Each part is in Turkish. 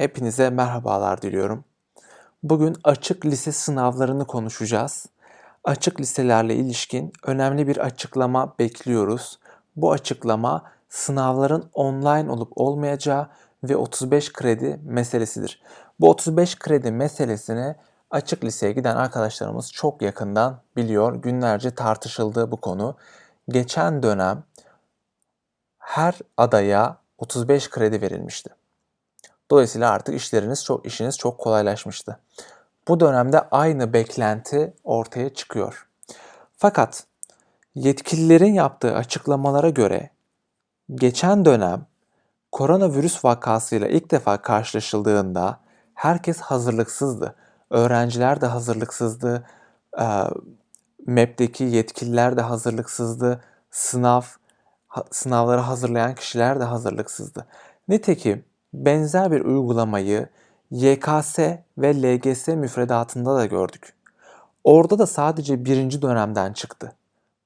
Hepinize merhabalar diliyorum. Bugün açık lise sınavlarını konuşacağız. Açık liselerle ilişkin önemli bir açıklama bekliyoruz. Bu açıklama sınavların online olup olmayacağı ve 35 kredi meselesidir. Bu 35 kredi meselesini açık liseye giden arkadaşlarımız çok yakından biliyor. Günlerce tartışıldı bu konu. Geçen dönem her adaya 35 kredi verilmişti. Dolayısıyla artık işleriniz çok işiniz çok kolaylaşmıştı. Bu dönemde aynı beklenti ortaya çıkıyor. Fakat yetkililerin yaptığı açıklamalara göre geçen dönem koronavirüs vakasıyla ilk defa karşılaşıldığında herkes hazırlıksızdı. Öğrenciler de hazırlıksızdı. MEP'teki yetkililer de hazırlıksızdı. Sınav sınavları hazırlayan kişiler de hazırlıksızdı. Nitekim benzer bir uygulamayı YKS ve LGS müfredatında da gördük. Orada da sadece birinci dönemden çıktı.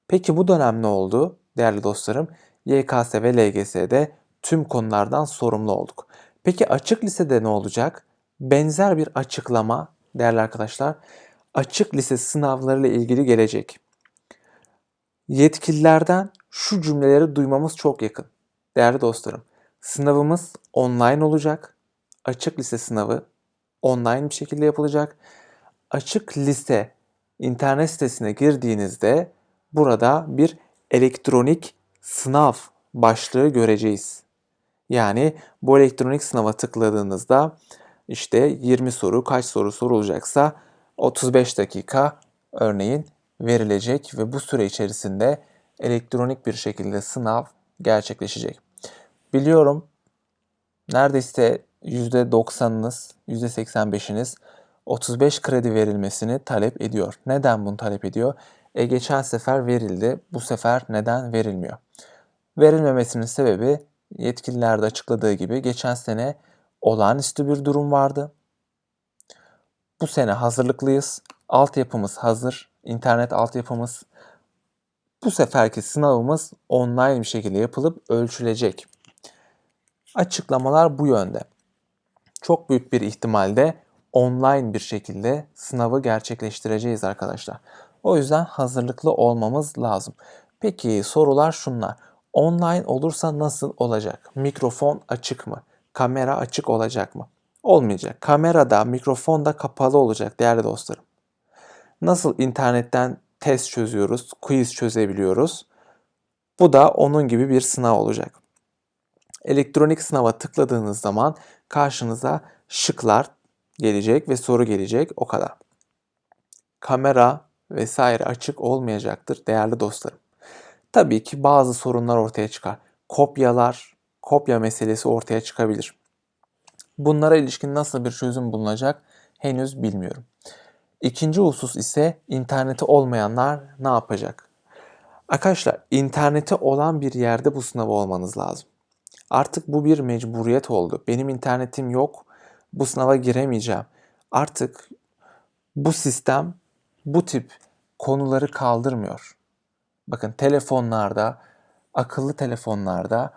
Peki bu dönem ne oldu? Değerli dostlarım, YKS ve LGS'de tüm konulardan sorumlu olduk. Peki açık lisede ne olacak? Benzer bir açıklama değerli arkadaşlar açık lise sınavları ile ilgili gelecek. Yetkililerden şu cümleleri duymamız çok yakın. Değerli dostlarım, Sınavımız online olacak. Açık lise sınavı online bir şekilde yapılacak. Açık lise internet sitesine girdiğinizde burada bir elektronik sınav başlığı göreceğiz. Yani bu elektronik sınava tıkladığınızda işte 20 soru kaç soru sorulacaksa 35 dakika örneğin verilecek ve bu süre içerisinde elektronik bir şekilde sınav gerçekleşecek. Biliyorum neredeyse %90'ınız, %85'iniz 35 kredi verilmesini talep ediyor. Neden bunu talep ediyor? E geçen sefer verildi, bu sefer neden verilmiyor? Verilmemesinin sebebi yetkililer de açıkladığı gibi geçen sene olağanüstü bir durum vardı. Bu sene hazırlıklıyız. Altyapımız hazır. internet altyapımız. Bu seferki sınavımız online bir şekilde yapılıp ölçülecek. Açıklamalar bu yönde. Çok büyük bir ihtimalde online bir şekilde sınavı gerçekleştireceğiz arkadaşlar. O yüzden hazırlıklı olmamız lazım. Peki sorular şunlar. Online olursa nasıl olacak? Mikrofon açık mı? Kamera açık olacak mı? Olmayacak. Kamerada, mikrofon da kapalı olacak değerli dostlarım. Nasıl internetten test çözüyoruz, quiz çözebiliyoruz? Bu da onun gibi bir sınav olacak. Elektronik sınava tıkladığınız zaman karşınıza şıklar gelecek ve soru gelecek o kadar. Kamera vesaire açık olmayacaktır değerli dostlarım. Tabii ki bazı sorunlar ortaya çıkar. Kopyalar, kopya meselesi ortaya çıkabilir. Bunlara ilişkin nasıl bir çözüm bulunacak henüz bilmiyorum. İkinci husus ise interneti olmayanlar ne yapacak? Arkadaşlar interneti olan bir yerde bu sınavı olmanız lazım. Artık bu bir mecburiyet oldu. Benim internetim yok. Bu sınava giremeyeceğim. Artık bu sistem bu tip konuları kaldırmıyor. Bakın telefonlarda, akıllı telefonlarda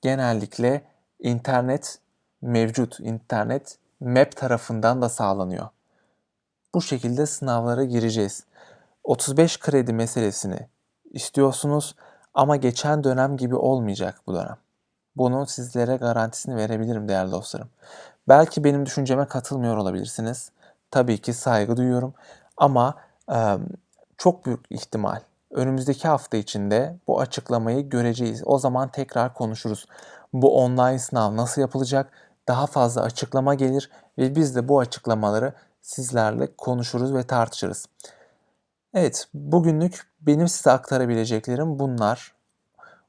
genellikle internet mevcut. İnternet MEP tarafından da sağlanıyor. Bu şekilde sınavlara gireceğiz. 35 kredi meselesini istiyorsunuz ama geçen dönem gibi olmayacak bu dönem. Bunun sizlere garantisini verebilirim değerli dostlarım. Belki benim düşünceme katılmıyor olabilirsiniz. Tabii ki saygı duyuyorum ama e, çok büyük ihtimal önümüzdeki hafta içinde bu açıklamayı göreceğiz. O zaman tekrar konuşuruz. Bu online sınav nasıl yapılacak? Daha fazla açıklama gelir ve biz de bu açıklamaları sizlerle konuşuruz ve tartışırız. Evet, bugünlük benim size aktarabileceklerim bunlar.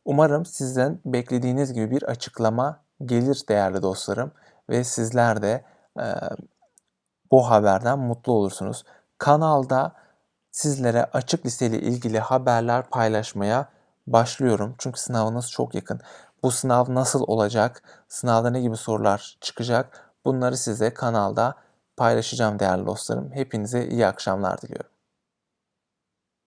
Umarım sizden beklediğiniz gibi bir açıklama gelir değerli dostlarım ve sizler de e, bu haberden mutlu olursunuz. Kanalda sizlere açık liseyle ilgili haberler paylaşmaya başlıyorum. Çünkü sınavınız çok yakın. Bu sınav nasıl olacak? Sınavda ne gibi sorular çıkacak? Bunları size kanalda paylaşacağım değerli dostlarım. Hepinize iyi akşamlar diliyorum.